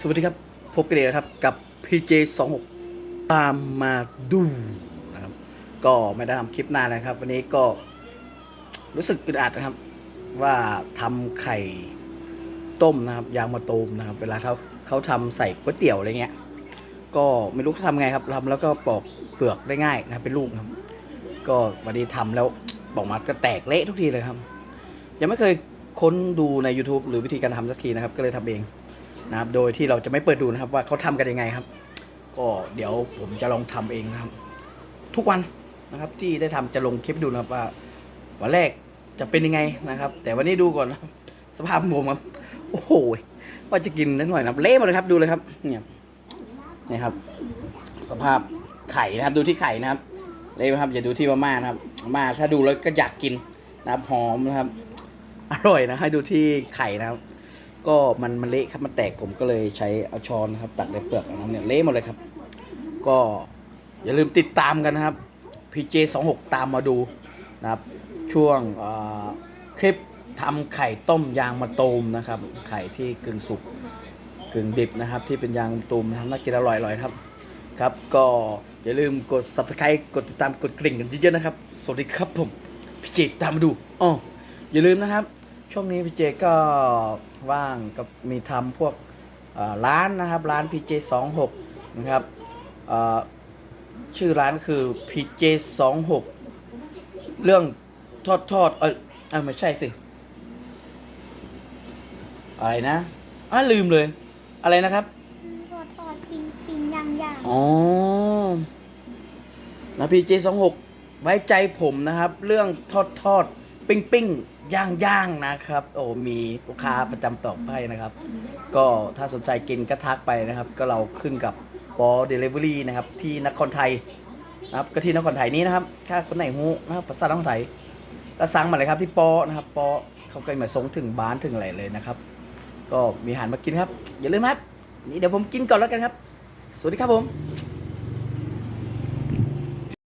สวัสดีครับ พบกันอีกแล้วครับกับ PJ26 ตามมาดูนะครับ ก็ไม่ได้ทำคลิปนานนะครับ วันนี้ก็รู้สึกอึดอัดนะครับ ว่าทำไข่ต้มนะครับ ยางมะตูมนะครับ เวลาเขาเขาทำใส่ก๋วยเตี๋ยวอะไรเงี้ย ก็ไม่รู้เขาทำไงครับทำแล้วก็ปอกเปลือกได้ง่ายนะเป็นลูกครับ ก็วันนี้ทำแล้วบอกมาก็แตกเละทุกทีเลยครับ ยังไม่เคยค้นดูใน YouTube หรือวิธีการทำสักทีนะครับ ก็เลยทำเอง นะครับ โดยที่เราจะไม่เปิดดูนะครับว่าเขาทำกันยังไงครับ ก็เดี๋ยวผมจะลองทำเองนะครับ ทุกวันนะครับที่ได้ทำจะลงคลิปดูนะครับว่าวันแรกจะเป็นยังไงนะครับ แต่วันนี้ดูก่อนนะสภาพผมครับ โอ้โหว่าจะกินนิดหน่อยนะเละหมดเลยครับดูเลยครับ เนี่ยนี่ครับ สภาพไข่นะครับ ดูที่ไข่นะครับเละไหมครับอย่าดูที่มาม่านะครับมาม่าถ้าดูแล้วก็อยากกินนะครับหอมนะครับ อร่อยนะให้ดูที่ไข่นะครับ ก็มันมันเละครับมันแตกผมก็เลยใช้เอาช้อนนะครับ ตักในเปลือกนะครับเนี่ยเละหมดเลยครับ ก็อย่าลืมติดตามกันนะครับ PJ26 ตามมาดูนะครับ ช่วงเอ่อคลิปทำไข่ต้มยางมะตูมนะครับ ไข่ที่กึ่งสุกกึ่งดิบนะครับ ที่เป็นยางมะตูมนะครับน่ากินอร่อยๆครับครับ ก็อย่าลืมกด subscribe กดติดตามกดกริ่งกันเยอะๆนะครับ สวัสดีครับผม พี่เจตามมาดูอ๋ออย่าลืมนะครับ ช่วงนี้พี่เจก็ว่างกับมีทำพวกเอ่อร้านนะครับ ร้าน PJ 2 6นะครับเอ่อชื่อร้านคือ PJ 2 6เรื่องทอดทอดเออเอยไม่ใช่สิ อะไรนะอะลืมเลย อะไรนะครับทอดทอดปิ้งปิ้งย่างย่างอ๋อนะพีเจสองหกไว้ใจผมนะครับ เรื่องทอดทอด ปิ้งปิ้งย่างย่างนะครับ โอ้มีลูกค้าประจำต่อไปนะครับ ก็ถ้าสนใจกินก็ทักไปนะครับ ก็เราขึ้นกับปอเดลิเวอรี่นะครับที่นครไทยนะครับก็ที่นครไทยนี้นะครับ ถ้าคนไหนฮู้นะครับภาษานครไทย ก็สั่งมาเลยครับที่ปอนะครับปอเขาก็มาส่งถึงบ้านถึงอะไรเลยนะครับ ก็มีอาหารมากินครับ อย่าลืมครับนี่เดี๋ยวผมกินก่อนแล้วกันครับ สวัสดีครับผม